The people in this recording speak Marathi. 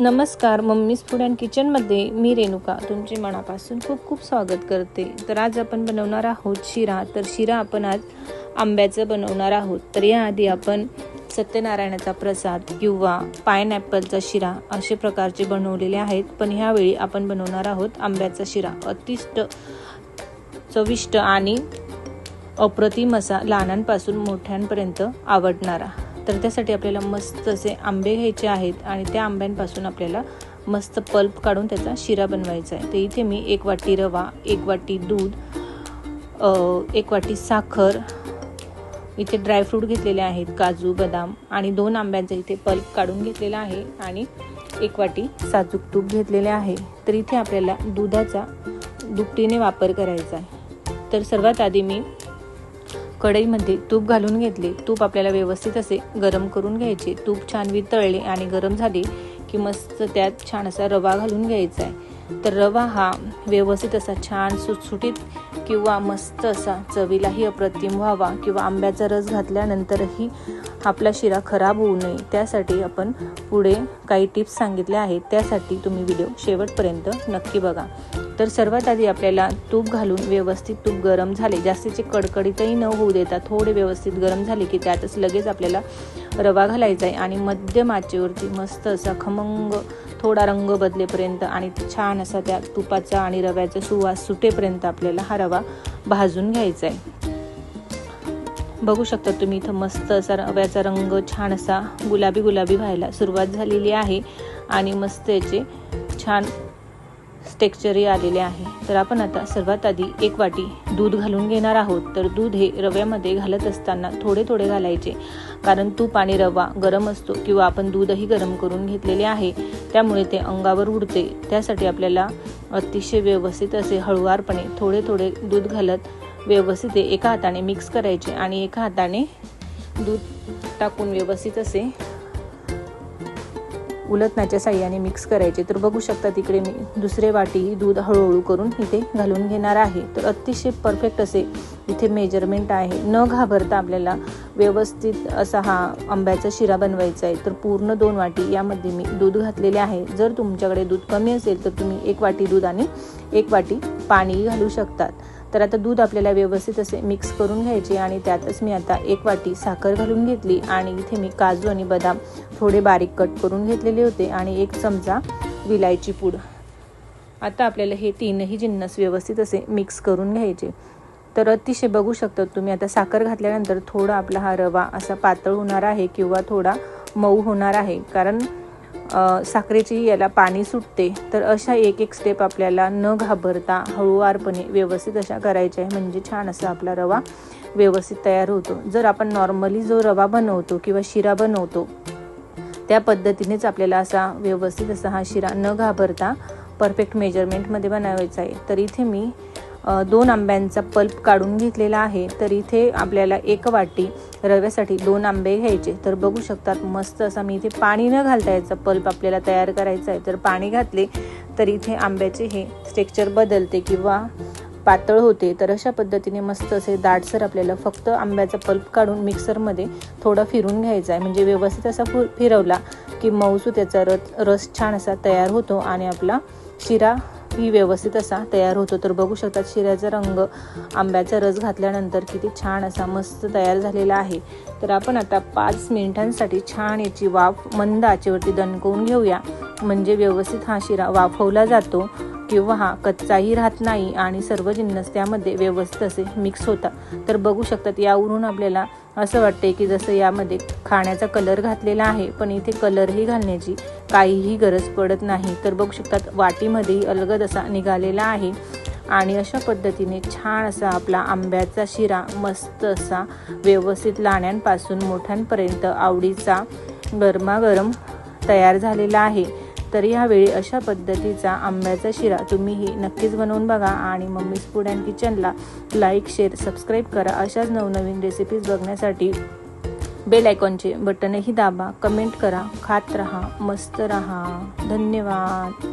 नमस्कार मम्मीज फूड अँड किचनमध्ये मी रेणुका. तुमचे मनापासून खूप खूप स्वागत करते. तर आज आपण बनवणार आहोत शिरा. तर शिरा आपण आज आंब्याचं बनवणार आहोत. तर याआधी आपण सत्यनारायणाचा प्रसाद किंवा पायनॅपलचा शिरा असे प्रकारचे बनवलेले आहेत. पण ह्यावेळी आपण बनवणार आहोत आंब्याचा शिरा. अतिष्ट चविष्ट आणि अप्रतिम असा लहानांपासून मोठ्यांपर्यंत आवडणारा. तर त्यासाठी आपल्याला मस्त असे आंबे घ्यायचे आहेत आणि त्या आंब्यांपासून आपल्याला मस्त पल्प काढून त्याचा शिरा बनवायचा आहे. तर इथे मी एक वाटी रवा एक वाटी दूध एक वाटी साखर इथे ड्रायफ्रूट घेतलेले आहेत काजू बदाम आणि दोन आंब्यांचा इथे पल्प काढून घेतलेला आहे आणि एक वाटी साजूक तूप घेतलेले आहे. तर इथे आपल्याला दुधाचा दुपटीने वापर करायचा आहे. तर सर्वात आधी मी कढईमध्ये तूप घालून घेतले. तूप आपल्याला व्यवस्थित असे गरम करून घ्यायचे. तूप छान वितळले आणि गरम झाले की मस्त त्यात छान असा रवा घालून घ्यायचा आहे. तर रवा हा व्यवस्थित असा छान सुटसुटीत किंवा मस्त असा चवीलाही अप्रतिम व्हावा किंवा आंब्याचा रस घातल्यानंतरही आपला शिरा खराब होऊ नये त्यासाठी आपण पुढे काही टिप्स सांगितल्या आहेत त्यासाठी तुम्ही व्हिडिओ शेवटपर्यंत नक्की बघा. तर सर्वात आधी आपल्याला तूप घालून व्यवस्थित तूप गरम झाले जास्तीचे कडकडीतही न होऊ देता थोडे व्यवस्थित गरम झाले की त्यातच लगेच आपल्याला रवा घालायचा आहे आणि मध्यम आचेवरती मस्त असा खमंग थोडा रंग बदलेपर्यंत आणि छान असा त्या तुपाचा आणि रव्याचा सुवास सुटेपर्यंत आपल्याला हा रवा भाजून घ्यायचा आहे. बघू शकता तुम्ही इथं मस्त असा रव्याचा रंग छान असा गुलाबी गुलाबी व्हायला सुरुवात झालेली आहे. आणि मस्त याचे छान टेक्स्चरही आलेले आहे. तर आपण आता सर्वात आधी एक वाटी दूध घालून घेणार आहोत. तर दूध हे रव्यामध्ये घालत असताना थोडे थोडे घालायचे. कारण तूप आणि रवा गरम असतो किंवा आपण दूधही गरम करून घेतलेले आहे. त्यामुळे ते अंगावर उडते. त्यासाठी आपल्याला अतिशय व्यवस्थित असे हळुवारपणे थोडे थोडे दूध घालत व्यवस्थित एका हाताने मिक्स करायचे आणि एका हाताने दूध टाकून व्यवस्थित असे उलटण्याच्या साह्याने मिक्स करायचे. तर बघू शकता तिकडे मी दुसरे वाटी दूध हळूहळू करून इथे घालून घेणार आहे. तर अतिशय परफेक्ट असे इथे मेजरमेंट आहे. न घाबरता आपल्याला व्यवस्थित असा हा आंब्याचा शिरा बनवायचा आहे. तर पूर्ण दोन वाटी यामध्ये मी दूध घातलेले आहे. जर तुमच्याकडे दूध कमी असेल तर तुम्ही एक वाटी दूध आणि एक वाटी पाणी घालू शकतात. तर आता दूध आपल्याला व्यवस्थित असे मिक्स करून घ्यायचे आणि त्यातच मी आता एक वाटी साखर घालून घेतली आणि इथे मी काजू आणि बदाम थोडे बारीक कट करून घेतलेले होते आणि एक चमचा विलायची पूड. आता आपल्याला हे तीनही जिन्नस व्यवस्थित असे मिक्स करून घ्यायचे. तर अतिशय बघू शकता तुम्ही आता साखर घातल्यानंतर थोडा आपला हा रवा असा पातळ होणार आहे किंवा थोडा मऊ होणार आहे. कारण साखरेची याला पाणी सुटते तर अशा एक एक स्टेप आपल्याला न घाबरता हळूवारपणे व्यवस्थित अशा करायच्या आहे म्हणजे छान असा आपला रवा व्यवस्थित तयार होतो. जर आपण नॉर्मली जो रवा बनवतो किंवा शिरा बनवतो त्या पद्धतीनेच आपल्याला असा व्यवस्थित असा हा शिरा न घाबरता परफेक्ट मेजरमेंटमध्ये बनवायचा आहे. तर इथे मी दोन आंब्यांचा पल्प काढून घेतलेला आहे तर इथे आपल्याला एक वाटी रव्यासाठी दोन आंबे घ्यायचे. तर बघू शकतात मस्त असा मी इथे पाणी न घालता याचा पल्प आपल्याला तयार करायचा आहे. तर पाणी घातले तर इथे आंब्याचे हे स्ट्रेक्चर बदलते किंवा पातळ होते. तर अशा पद्धतीने मस्त असे दाटसर आपल्याला फक्त आंब्याचा पल्प काढून मिक्सरमध्ये थोडा फिरून घ्यायचा आहे. म्हणजे व्यवस्थित असा फु फिरवला की मऊसू त्याचा रस रस छान असा तयार होतो आणि आपला शिरा ही व्यवस्थित असा तयार होतो. तर बघू शकतात शिऱ्याचा रंग आंब्याचा रस घातल्यानंतर किती छान असा मस्त तयार झालेला आहे. तर आपण आता पाच मिनिटांसाठी छान याची वाफ मंद आचेवरती दणकवून घेऊया. म्हणजे व्यवस्थित हा शिरा वाफवला जातो. किंवा हा कच्चाही राहत नाही आणि सर्व जिन्नस त्यामध्ये व्यवस्थित असे मिक्स होतात. तर बघू शकतात यावरून आपल्याला असं वाटते की जसं यामध्ये खाण्याचा कलर घातलेला आहे पण इथे कलरही घालण्याची काहीही गरज पडत नाही. तर बघू शकतात वाटीमध्येही अलगद असा निघालेला आहे आणि अशा पद्धतीने छान असा आपला आंब्याचा शिरा मस्त असा व्यवस्थित लाण्यांपासून मोठ्यांपर्यंत आवडीचा गरमागरम तयार झालेला आहे. तर यावेळी अशा पद्धतीचा आंब्याचा शिरा तुम्हीही नक्कीच बनवून बघा आणि मम्मीज फूड अँड किचनला लाईक शेअर सबस्क्राईब करा. अशाच नवनवीन रेसिपीज बघण्यासाठी बेल आयकॉनचे बटनही दाबा. कमेंट करा. खात रहा. मस्त रहा. धन्यवाद.